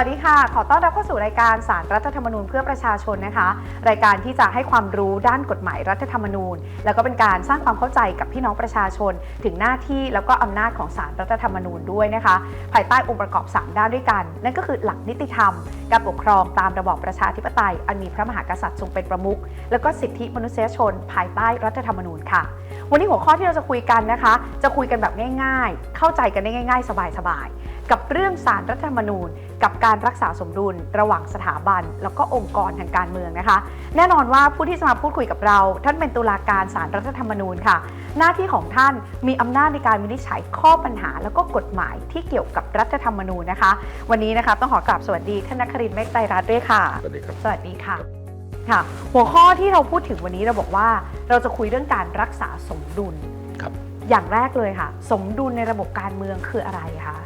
วัสดีค่ะ ขอต้อนรับเข้าสู่รายการสารรัฐธรรมนูญเพื่อประชาชนนะคะ รายการที่จะให้ความรู้ด้านกฎหมายรัฐธรรมนูญ แล้วก็เป็นการสร้างความเข้าใจกับพี่น้องประชาชน ถึงหน้าที่แล้วก็อำนาจของสารรัฐธรรมนูญด้วยนะคะ ภายใต้องค์ประกอบ 3 ด้านด้วยกัน นั่นก็คือหลักนิติธรรม การปกครองตามระบอบประชาธิปไตย อันมีพระมหากษัตริย์ทรงเป็นประมุข แล้วก็สิทธิมนุษยชน ภายใต้รัฐธรรมนูญค่ะ วันนี้หัวข้อที่เราจะคุยกันนะคะ จะคุยกันแบบง่าย ๆ เข้าใจกันได้ง่าย ๆ สบายๆ กับเรื่องสารรัฐธรรมนูญ กับการรักษาสมดุลระหว่างสถาบัน แล้วก็องค์กรทางการเมืองนะคะ แน่นอนว่าผู้ที่จะมาพูดคุยกับเรา ท่านเป็นตุลาการสารรัฐธรรมนูญค่ะ หน้าที่ของท่านมีอำนาจในการวินิจฉัยข้อปัญหา แล้วก็กฎหมายที่เกี่ยวกับรัฐธรรมนูญนะคะ วันนี้นะคะต้องขอกราบสวัสดีท่านนักครินทร์เมฆไตรรัตน์ด้วยค่ะ สวัสดีครับ สวัสดีค่ะค่ะ หัวข้อที่เราพูดถึงวันนี้เราบอกว่าเราจะคุยเรื่องการรักษาสมดุล ครับ อย่างแรกเลยค่ะ สมดุลในระบบการเมืองคืออะไรคะ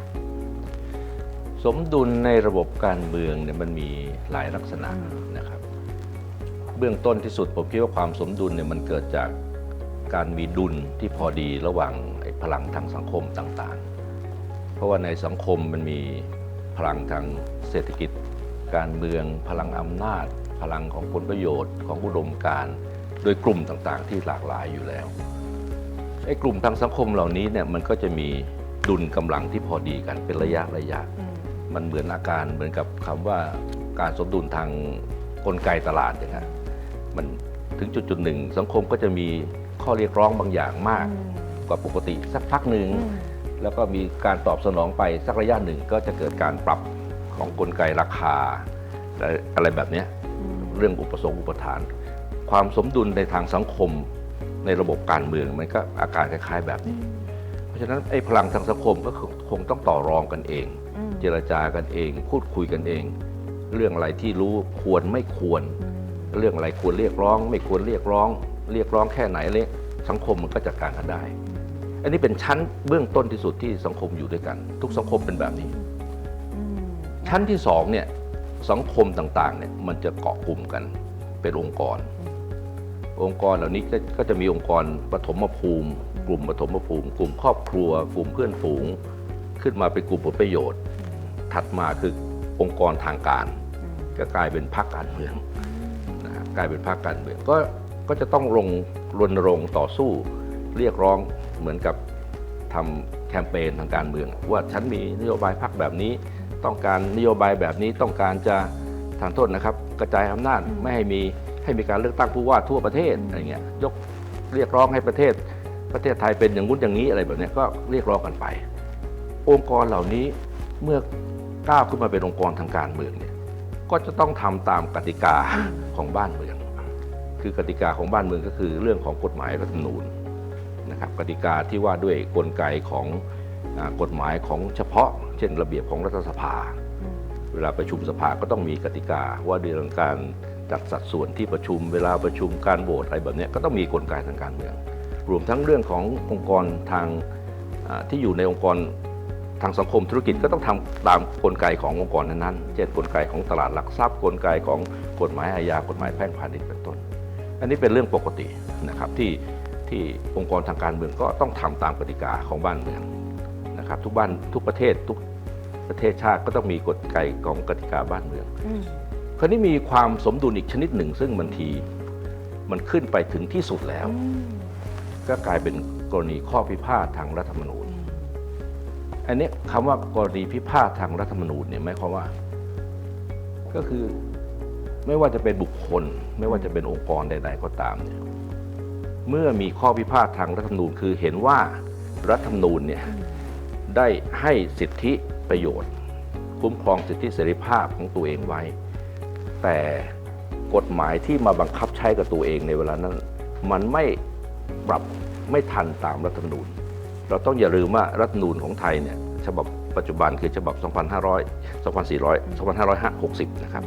สมดุลในระบบการเมืองเนี่ยมันมีหลายลักษณะนะครับ เบื้องต้นที่สุดผมคิดว่าความสมดุลเนี่ยมันเกิดจากการมีดุลที่พอดีระหว่างพลังทางสังคมต่างๆ เพราะว่าในสังคมมันมีพลังทางเศรษฐกิจ การเมือง พลังอำนาจ พลังของผลประโยชน์ของอุดมการโดยกลุ่มต่างๆ ที่หลากหลายอยู่แล้วไอ้กลุ่มทางสังคมเหล่านี้เนี่ยมันก็จะมีดุลกำลังที่พอดีกันเป็นระยะระยะ มมันเหมือนอาการเหมือนกับคำว่าการสมดุลทางกลไกตลาดอย่างเงี้ยมันถึงจุดจุดๆหนึ่งสังคมก็จะมีข้อเรียกร้องบางอย่างมากกว่าปกติสักพักหนึ่งอืมแล้วก็มีการตอบสนองไปสักระยะหนึ่งก็จะเกิดการปรับของกลไกราคาและอะไรแบบเนี้ยอืมเรื่องอุปสงค์อุปทาน ความสมดุลในทางสังคมในระบบการเมืองมันก็อาการคล้ายๆแบบนี้ เพราะฉะนั้นไอ้พลังทางสังคมก็คงต้องต่อรองกันเองอืม เจรจากันเอง พูดคุยกันเอง เรื่องอะไรที่รู้ควรไม่ควร เรื่องอะไรควรเรียกร้อง ไม่ควรเรียกร้อง เรียกร้องแค่ไหนเลยสังคมมันก็จัดการกันได้ อันนี้เป็นชั้นเบื้องต้นที่สุดที่สังคมอยู่ด้วยกัน ทุกสังคมเป็นแบบนี้ ชั้นที่สองเนี่ยสังคมต่างๆเนี่ยมันจะเกาะกลุ่มกันเป็นองค์กร องค์กรเหล่านี้ก็ก็จะมีองค์กรปฐมภูมิ กลุ่มปฐมภูมิ กลุ่มครอบครัว กลุ่มเพื่อนฝูง ขึ้นมาเป็นกลุ่มผลประโยชน์ ถัดมาคือองค์กรทางการอืมก็กลายเป็นพรรคการเมืองนะฮะกลายเป็นพรรคการเมืองก็ก็จะต้องลงรณรงค์ต่อสู้เรียกร้องเหมือนกับทำแคมเปญทางการเมือง ว่าฉันมีนโยบายพรรคแบบนี้ ต้องการนโยบายแบบนี้ต้องการจะทานโทษนะครับ กระจายอำนาจไม่ให้มีให้มีการเลือกตั้งผู้ว่าทั่วประเทศอะไรเงี้ยยกเรียกร้องให้ประเทศ ประเทศไทยเป็นอย่างนู้นอย่างนี้อะไรแบบเนี้ยก็เรียกร้องกันไป องค์กรเหล่านี้เมื่อ ก้าวขึ้นมาเป็นองค์กรทางการเมืองเนี่ยก็จะต้องทำตามกติกาของบ้านเมือง คือกติกาของบ้านเมืองก็คือเรื่องของกฎหมายรัฐธรรมนูญนะครับกติกาที่ว่าด้วยกลไกของกฎหมายของเฉพาะ เช่น ระเบียบของรัฐสภา เวลาประชุมสภาก็ต้องมีกติกาว่าเรื่องการจัดสัดส่วนที่ประชุม เวลาประชุมการโหวตอะไรแบบนี้ก็ต้องมีกลไกทางการเมือง รวมทั้งเรื่องขององค์กรทางที่อยู่ในองค์กร ทางสังคมธุรกิจก็ต้องทำตามกลไกขององค์กรนั้นๆ เช่นกลไกของตลาดหลักทรัพย์กลไกของกฎหมายอาญากฎหมายแพ่งพาณิชย์เป็นต้น อันนี้เป็นเรื่องปกตินะครับที่ที่องค์กรทางการเมืองก็ต้องทำตามกติกาของบ้านเมืองนะครับทุกบ้านทุกประเทศทุกประเทศชาติก็ต้องมีกฎไกของกติกาบ้านเมืองอืมคราวนี้มีความสมดุลอีกชนิดหนึ่ง ซึ่งบางทีมันขึ้นไปถึงที่สุดแล้วอืมก็กลายเป็นกรณีข้อพิพาททางรัฐธรรมนูญ อันนี้คำว่ากรณีพิพาททางรัฐธรรมนูญเนี่ยหมายความว่า ก็คือไม่ว่าจะเป็นบุคคล ไม่ว่าจะเป็นองค์กรใด ๆ ก็ตามเนี่ยเมื่อมีข้อพิพาททางรัฐธรรมนูญ คือเห็นว่ารัฐธรรมนูญเนี่ยได้ให้สิทธิประโยชน์ คุ้มครองสิทธิเสรีภาพของตัวเองไว้ แต่กฎหมายที่มาบังคับใช้กับตัวเองในเวลานั้น มันไม่ปรับไม่ทันตามรัฐธรรมนูญ เราต้องอย่าลืมว่ารัฐธรรมนูญของไทยเนี่ยฉบับปัจจุบันคือฉบับ 2,500 2,400 2,560 นะครับ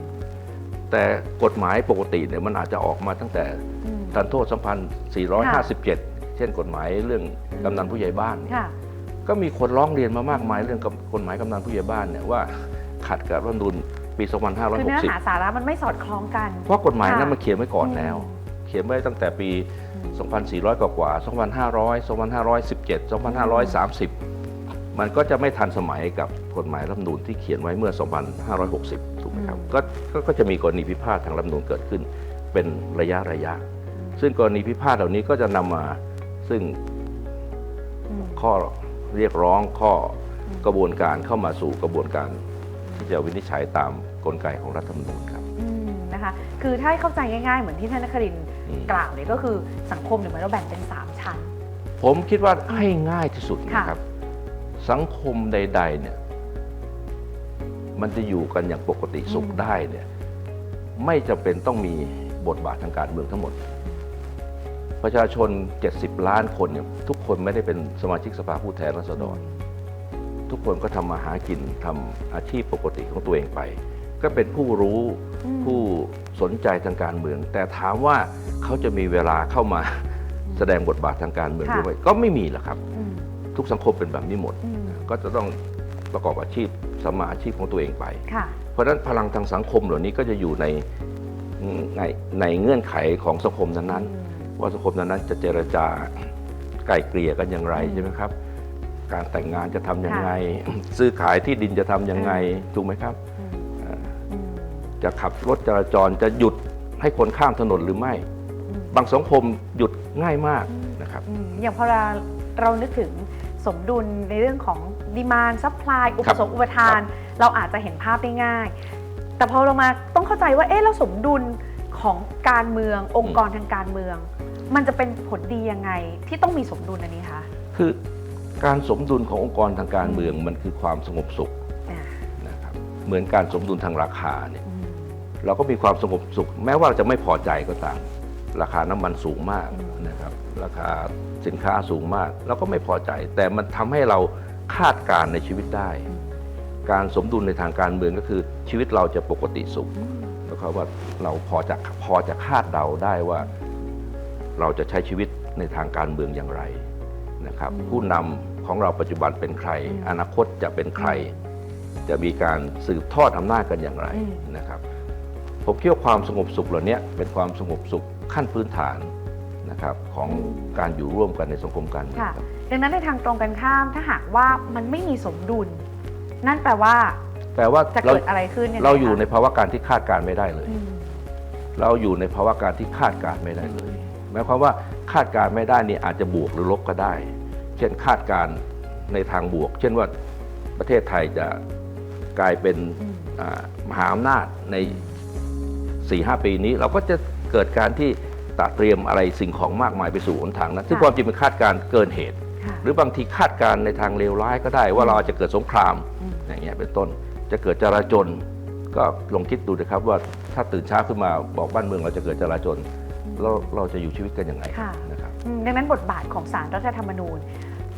แต่กฎหมายปกติเนี่ยมันอาจจะออกมาตั้งแต่อืมทันโทษ 2,457 เช่นกฎหมายเรื่องกำนันผู้ใหญ่บ้านค่ะก็มีคนร้องเรียนมามากมายเรื่องกฎหมายกำนันผู้ใหญ่บ้านเนี่ยว่าขัดกับรัฐธรรมนูญปีคือเนื้อหา2560สาระมันไม่สอดคล้องกัน เพราะกฎหมายนั้นค่ะมันเขียนไว้ก่อนแล้ว เขียนไว้ตั้งแต่ปี 2,400 กว่ากว่า2,500 2,517 2,530 มันก็จะไม่ทันสมัยกับกฎหมายรัฐธรรมนูญที่เขียนไว้เมื่อ 2560 ถูกไหมครับอืมก็ก็ก็จะมีกรณีพิพาททางรัฐธรรมนูญเกิดขึ้นเป็นระยะระยะ ซึ่งกรณีพิพาทเหล่านี้ก็จะนำมาซึ่งอืมข้อเรียกร้องข้ออมกระบวนการเข้ามาสู่กระบวนการที่จะวินิจฉัยตามกลไกของรัฐธรรมนูญครับอืมนะคะคือถ้าให้เข้าใจง่ายๆ เหมือนที่ท่านนครินทร์อืม กล่าวเนี่ยก็คือสังคมเนี่ยเหมือนเราแบ่งเป็น 3 ชั้น ผมคิดว่าให้ง่ายที่สุดค่ะนะครับ สังคมใด ๆ เนี่ย มันจะอยู่กันอย่างปกติสุขได้เนี่ย ไม่จำเป็นต้องมีบทบาททางการเมืองทั้งหมด ประชาชน 70 ล้านคนเนี่ยทุกคนไม่ได้เป็นสมาชิกสภาผู้แทนราษฎร ทุกคนก็ทำมาหากินทำอาชีพปกติของตัวเองไป ก็เป็นผู้รู้อืมผู้สนใจทางการเมือง แต่ถามว่าเขาจะมีเวลาเข้ามาแสดงบทบาททางการเมืองค่ะด้วยก็ไม่มีหรอกครับอืมทุกสังคมเป็นแบบนี้หมดอืมก็จะต้องประกอบอาชีพสมมาอาชีพของตัวเองไปค่ะเพราะฉะนั้นพลังทางสังคมเหล่านี้ก็จะอยู่ในในในเงื่อนไขของสังคมนั้นๆว่าสังคมนั้นๆจะเจรจาไกล่เกลี่ยกันอย่างไรอืมใช่ไหมครับ การแต่งงานจะทำอย่างไง ซื้อขายที่ดินจะทำยังไงถูกไหมครับอืมเอ่ออืม จะขับรถจราจรจะหยุดให้คนข้ามถนนหรือไม่อืมบางสังคมหยุดง่ายมากนะครับอืมอย่างพอเราเรานึกถึงสมดุลในเรื่องของดีมานซัพพลายอุปสงค์อุปทาน เราอาจจะเห็นภาพได้ง่าย แต่พอเรามาต้องเข้าใจว่าเอ๊ะเราสมดุลของการเมืององค์กรทางการเมือง มันจะเป็นผลดียังไงที่ต้องมีสมดุลอันนี้คะคือการสมดุลขององค์กรทางการเมืองมันคือความสงบสุขอ่านะครับเหมือนการสมดุลทางราคาเนี่ยอืม เราก็มีความสงบสุข แม้ว่าเราจะไม่พอใจก็ตาม ราคาน้ำมันสูงมากอืมนะครับ ราคาสินค้าสูงมากเราก็ไม่พอใจ แต่มันทำให้เราคาดการณ์ในชีวิตได้ การสมดุลในทางการเมืองก็คือชีวิตเราจะปกติสุขอืมแล้วก็ว่าเราพอจะพอจะคาดเดาได้ว่า เราจะใช้ชีวิตในทางการเมืองอย่างไรนะครับอืมผู้นำของเราปัจจุบันเป็นใครอืมอนาคตจะเป็นใคร จะมีการสืบทอดอำนาจกันอย่างไรอืมนะครับ ผมคิดว่าความสงบสุขเหล่านี้เป็นความสงบสุขขั้นพื้นฐานนะครับของการอยู่ร่วมกันในสังคมการเมืองค่ะครับ ดังนั้นในทางตรงกันข้ามถ้าหากว่ามันไม่มีสมดุล นั่นแปลว่าแปลว่าจะเราเกิดอะไรขึ้นงไงเราอยู่ในคะภาวะการที่คาดการณ์ไม่ได้เลย อืมเราอยู่ในภาวะการที่คาดการณ์ไม่ได้เลย หมายความว่าคาดการณ์ไม่ได้นี่อาจจะบวกหรือลบก็ได้ เช่นคาดการณ์ในทางบวก เช่นว่าประเทศไทยจะกลายเป็นอืม อ่ามหาอำนาจใน 4-5หปีนี้ เราก็จะเกิดการที่ตระเตรียมอะไรสิ่งของมากมายไปสู่หนทางนั้นซึ่งค่ะความจริงเป็นคาดการณ์เกินเหตุค่ะหรือบางทีคาดการณ์ในทางเลวร้ายก็ได้ ว่าเราอาจจะเกิดสงครามอืมอย่างเงี้ยเป็นต้นจะเกิดจราจน ก็ลองคิดดูนะครับว่าถ้าตื่นเช้าขึ้นมาบอกบ้านเมืองเราจะเกิดจราจนเราเราจะอยู่ชีวิตกันยังไงค่ะนะครับอืมดังนั้นบทบาทของสารรัฐธรรมนูญ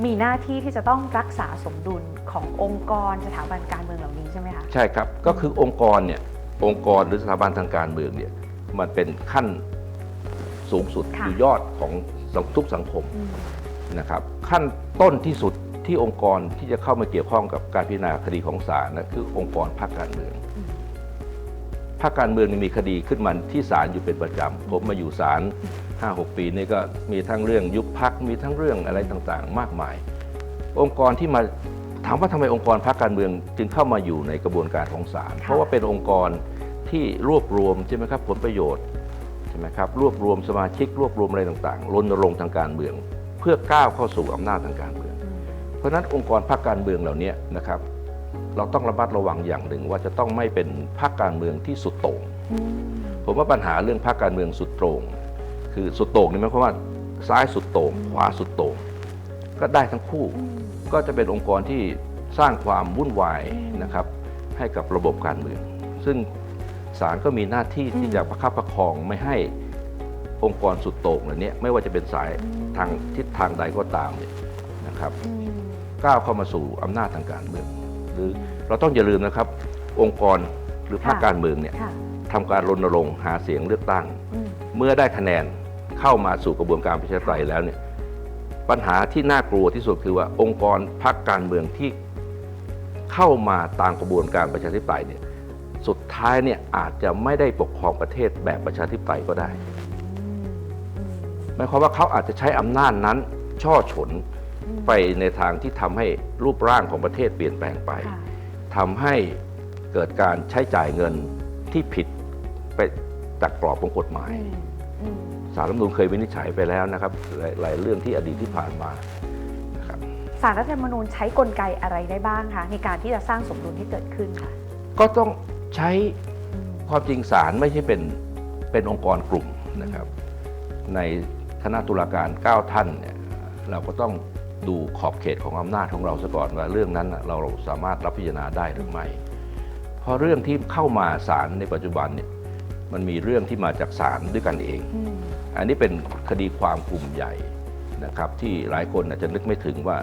มีหน้าที่ที่จะต้องรักษาสมดุลขององค์กรสถาบันการเมืองเหล่านี้ใช่ไหมคะใช่ครับก็คือองค์กรเนี่ย องค์กรหรือสถาบันทางการเมืองเนี่ยมันเป็นขั้นสูงสุดค่ะอยู่ยอดของสังทุกสังคมอืมนะครับ ขั้นต้นที่สุดที่องค์กรที่จะเข้ามาเกี่ยวข้องกับการพิจารณาคดีของศาลนะคือองค์กรภาคการเมืองอืมภาคการเมืองนี่มีคดีขึ้นมาที่ศาลอยู่เป็นประจำผมมาอยู่ศาล5-6 ปีนี่ก็มีทั้งเรื่องยุบพักมีทั้งเรื่องอะไรต่างๆ มากมาย องค์กรที่มา ถามว่าทำไมองค์กรภาคการเมืองจึงเข้ามาอยู่ในกระบวนการของศาลค่ะเพราะว่าเป็นองค์กรที่รวบรวมใช่ไหมครับผลประโยชน์ใช่ไหมครับรวบรวมสมาชิกรวบรวมอะไรต่างๆรณรงค์ทางการเมือง เพื่อก้าวเข้าสู่อำนาจทางการเมืองอืมเพราะฉะนั้นองค์กรภาคการเมืองเหล่านี้นะครับเราต้องระมัดระวังอย่างหนึ่งว่าจะต้องไม่เป็นภาคการเมืองที่สุดโต่งอืมผมว่าปัญหาเรื่องภาคการเมืองสุดโต่งคือสุดโต่งนี่หมายความว่าซ้ายสุดโต่งขวาสุดโต่งก็ได้ทั้งคู่อืม ก็จะเป็นองค์กรที่สร้างความวุ่นวายอืมนะครับให้กับระบบการเมือง ซึ่งศาลก็มีหน้าที่อืมที่จะประคับประคองไม่ให้องค์กรสุดโต่งเหล่านี้ไม่ว่าจะเป็นสายอืมทางทิศทางใดก็ตามเนี่ยนะครับอืมก้าวเข้ามาสู่อำนาจทางการเมือง หรือเราต้องอย่าลืมนะครับ องค์กรหรือภาคค่ะการเมืองเนี่ยค่ะทำการรณรงค์หาเสียงเลือกตั้งอืมเมื่อได้คะแนนเข้ามาสู่กระบวนการประชาธิปไตยแล้วเนี่ย ปัญหาที่น่ากลัวที่สุดคือว่าองค์กรพรรคการเมืองที่เข้ามาตามกระบวนการประชาธิปไตยเนี่ยสุดท้ายเนี่ยอาจจะไม่ได้ปกครองประเทศแบบประชาธิปไตยก็ได้หมายความว่าเขาอาจจะใช้อำนาจนั้นช่อฉนไปในทางที่ทำให้รูปร่างของประเทศเปลี่ยนแปลงไปทำให้เกิดการใช้จ่ายเงินที่ผิดไปจากกรอบของกฎหมายม สารรัฐธรรมนูญเคยวินิจฉัยไปแล้วนะครับหลายหลายเรื่องที่อดีตที่ผ่านมานะครับสารรัฐธรรมนูญใช้กลไกอะไรได้บ้างคะในการที่จะสร้างสมดุลให้เกิดขึ้นค่ะก็ต้องใช้อืมความจริงศาลไม่ใช่เป็นเป็นองค์กรกลุ่มนะครับ ในคณะตุลาการ 9 ท่านเนี่ยเราก็ต้องดูขอบเขตของอำนาจของเราซะก่อนว่าเรื่องนั้นน่ะเราสามารถรับพิจารณาได้หรือไม่เพราะเรื่องที่เข้ามาศาลในปัจจุบันเนี่ยมันมีเรื่องที่มาจากศาลด้วยกันเอง อืมอันนี้เป็นคดีความกลุ่มใหญ่นะครับที่หลายคนอาจจะนึกไม่ถึงว่า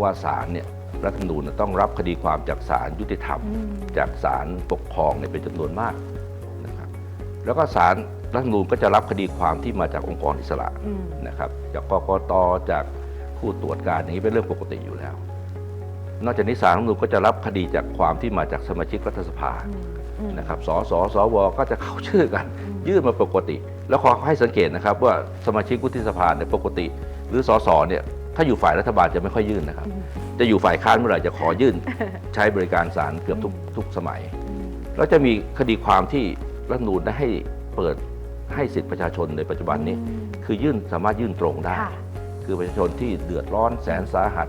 ว่าศาลเนี่ยรัฐธรรมนูญต้องรับคดีความจากศาลยุติธรรมอืมจากศาลปกครองเนี่ยเป็นจำนวนมากนะครับแล้วก็ศาลรัฐธรรมนูญก็จะรับคดีความที่มาจากองค์กรอิสระอืมนะครับจากกกตจากผู้ตรวจการอย่างนี้เป็นเรื่องปกติอยู่แล้ว นอกจากนี้ศาลรัฐธรรมนูญก็จะรับคดีจากความที่มาจากสมาชิกรัฐสภาอืมอืมนะครับสสสวก็จะเข้าชื่อกัน ยื่นมาปกติ แล้วขอให้สังเกตนะครับว่าสมาชิกวุฒิสภาเนี่ยปกติ หรือสสเนี่ยถ้าอยู่ฝ่ายรัฐบาลจะไม่ค่อยยื่นนะครับอืมจะอยู่ฝ่ายค้านเมื่อไหร่จะขอยื่นใช้บริการศาลเกือบทุกทุกสมัยอืมแล้วจะมีคดีความที่รัฐธรรมนูญได้ให้เปิดให้สิทธิประชาชนในปัจจุบันนี้อืมคือยื่นสามารถยื่นตรงได้ค่ะคือประชาชนที่เดือดร้อนแสนสาหัส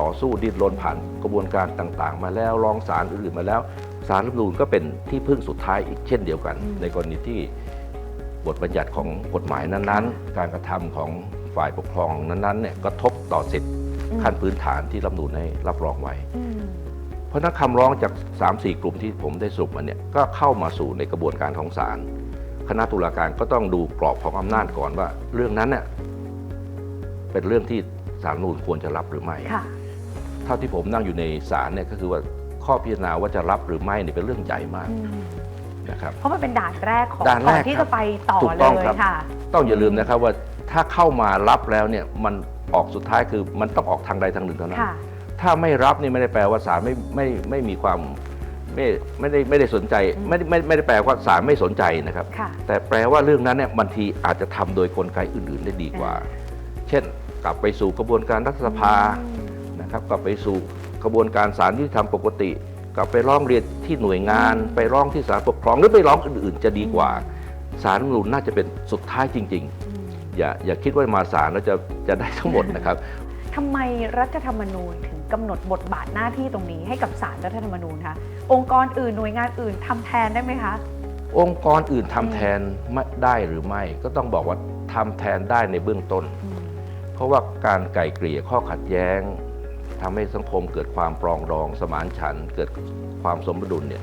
ต่อสู้ดิ้นรนผ่านกระบวนการต่าง ๆ มาแล้วร้องศาลอื่นๆมาแล้ว ศาลรัฐธรรมนูญก็เป็นที่พึ่งสุดท้ายอีกเช่นเดียวกันอืมในกรณีที่บทบัญญัติของกฎหมายนั้นๆ การกระทำของฝ่ายปกครองนั้นๆเนี่ยกระทบต่อสิทธิอืมขั้นพื้นฐานที่รัฐธรรมนูญให้รับรองไว้อืมเพราะฉะนั้นคำร้องจาก 3-4 กลุ่มที่ผมได้สรุปมาเนี่ยก็เข้ามาสู่ในกระบวนการของศาลคณะตุลาการก็ต้องดูกรอบของอำนาจก่อนว่า เรื่องนั้นเนี่ยเป็นเรื่องที่ศาลรัฐธรรมนูญควรจะรับหรือไม่ค่ะเท่าที่ผมนั่งอยู่ในศาลเนี่ยก็คือว่า ข้อพิจารณาว่าจะรับหรือไม่เนี่ยเป็นเรื่องใหญ่มากอืมนะครับเพราะมันเป็นด่านแรกของด่านแรกก่อนที่ครับจะไปต่อถูกเลต้องยครับค่ะ ต้องอย่าลืมนะครับว่าถ้าเข้ามารับแล้วเนี่ยมันออกสุดท้ายคือมันต้องออกทางใดทางหนึ่งเท่านั้นค่ะถ้าไม่รับนี่ไม่ได้แปลว่าศาลไม่ไม่ไม่มีความไม่ไม่ได้ไม่ได้สนใจอืมไม่ได้ไม่ไม่ได้แปลว่าศาลไม่สนใจนะครับค่ะแต่แปลว่าเรื่องนั้นเนี่ยบางทีอาจจะทำโดยกลไกอื่น ๆ ได้ดีกว่า เช่น กลับไปสู่กระบวนการรัฐสภาอืมนะครับ กลับไปสู่ กระบวนการศาลยุติธรรมปกติกลับไปร้องเรียนที่หน่วยงานอืมไปร้องที่ศาลปกครองหรือไปร้องอื่นๆ จะดีกว่าศาลรัฐธรรมนูญน่าจะเป็นสุดท้ายจริงอืมๆอย่าอย่าคิดว่ามาศาลแล้วจะจะได้ทั้งหมดนะครับทำไมรัฐธรรมนูญถึงกำหนดบทบาทหน้าที่ตรงนี้ให้กับศาลรัฐธรรมนูญคะองค์กรอื่นหน่วยงานอื่นทำแทนได้ไหมคะ องค์กรอื่นทำแทนไม่ได้หรือไม่ ก็ต้องบอกว่าทำแทนได้ในเบื้องต้นอืมเพราะว่าการไกล่เกลี่ยข้อขัดแย้ง ทำให้สังคมเกิดความปรองดอง สมานฉันท์เกิดความสมดุลเนี่ย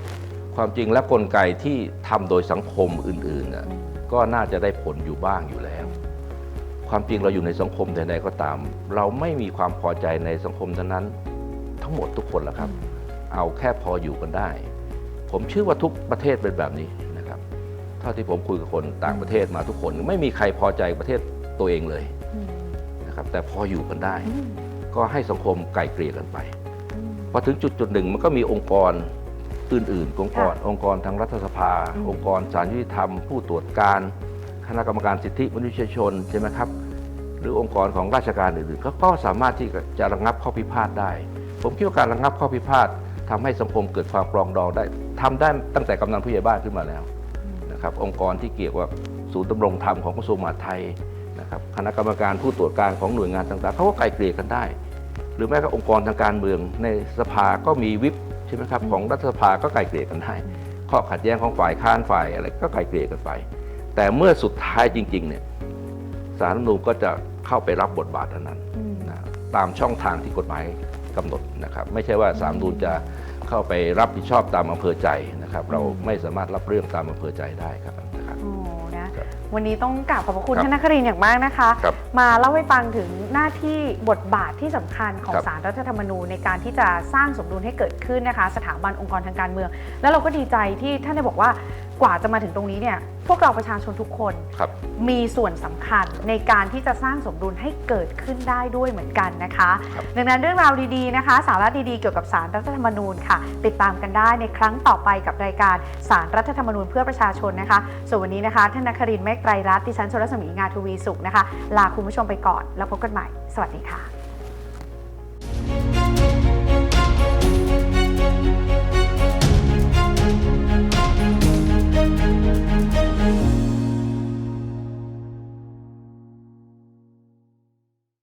ความจริงและกลไกที่ทำโดยสังคมอื่นๆน่ะก็น่าจะได้ผลอยู่บ้างอยู่แล้ว ความจริงเราอยู่ในสังคมใดๆก็ตาม เราไม่มีความพอใจในสังคมนั้นทั้งหมดทุกคนแหละครับ เอาแค่พออยู่กันได้ ผมเชื่อว่าทุกประเทศเป็นแบบนี้นะครับเท่าที่ผมคุยกับคนต่างประเทศมาทุกคน ไม่มีใครพอใจประเทศตัวเองเลยนะครับ แต่พออยู่กันได้ ก็ให้สังคมไกลเกลี่ยกันไปอืมพอถึงจุดจุดหนึ่งมันก็มีองค์กรอื่นๆ องค์กรค่ะองค์กรทางรัฐสภาอืมองค์กรศาลยุติธรรม ผู้ตรวจการ คณะกรรมการสิทธิมนุษยชนใช่ไหมครับ หรือองค์กรของราชการอื่นๆก็ก็สามารถที่จะระงับข้อพิพาทได้ ผมคิดว่าการระงับข้อพิพาททำให้สังคมเกิดความปรองดองได้ทำได้ตั้งแต่กำนันผู้ใหญ่บ้านขึ้นมาแล้วนะครับองค์กรที่เกี่ยวกับศูนย์ดำรงธรรมของกระทรวงมหาดไทย นะครับคณะกรรมการผู้ตรวจการของหน่วยงานต่างๆเขาก็ไกลเกลี่ยกันได้ หรือแม้กระทั่งองค์กรทางการเมืองในสภาก็มีวิปใช่ไหมครับของรัฐสภาก็ไกลเกลี่ยกันได้ข้อขัดแย้งของฝ่ายค้านฝ่ายอะไรก็ไกลเกลี่ยกันไป แต่เมื่อสุดท้ายจริงๆเนี่ยสารรัฐธรรมนูญก็จะเข้าไปรับบทบาทอันนั้นอืมนะตามช่องทางที่กฎหมายกำหนดนะครับ ไม่ใช่ว่าสามนูนจะเข้าไปรับผิดชอบตามอำเภอใจนะครับ เราไม่สามารถรับเรื่องตามอำเภอใจได้ครับนะครับโอ้นะครับ วันนี้ต้องกราบขอบพระคุณครับท่านนครินทร์อย่างมากนะคะ ครับมาเล่าให้ฟังถึงหน้าที่บทบาทที่สำคัญของครับสารรัฐธรรมนูญในการที่จะสร้างสมดุลให้เกิดขึ้นนะคะ สถาบันองค์กรทางการเมือง แล้วเราก็ดีใจที่ท่านได้บอกว่า กว่าจะมาถึงตรงนี้เนี่ยพวกเราประชาชนทุกคนครับ มีส่วนสำคัญในการที่จะสร้างสมดุลให้เกิดขึ้นได้ด้วยเหมือนกันนะคะ ครับ ดังนั้นเรื่องราวดีๆนะคะ สาระดีๆเกี่ยวกับสารรัฐธรรมนูญค่ะ ติดตามกันได้ในครั้งต่อไปกับรายการสารรัฐธรรมนูญเพื่อประชาชนนะคะ ส่วนวันนี้นะคะท่านนครินทร์เมฆไตรรัตน์ดิฉันชลสมีงาทวีสุขนะคะ ลาคุณผู้ชมไปก่อนแล้วพบกันใหม่ สวัสดีค่ะ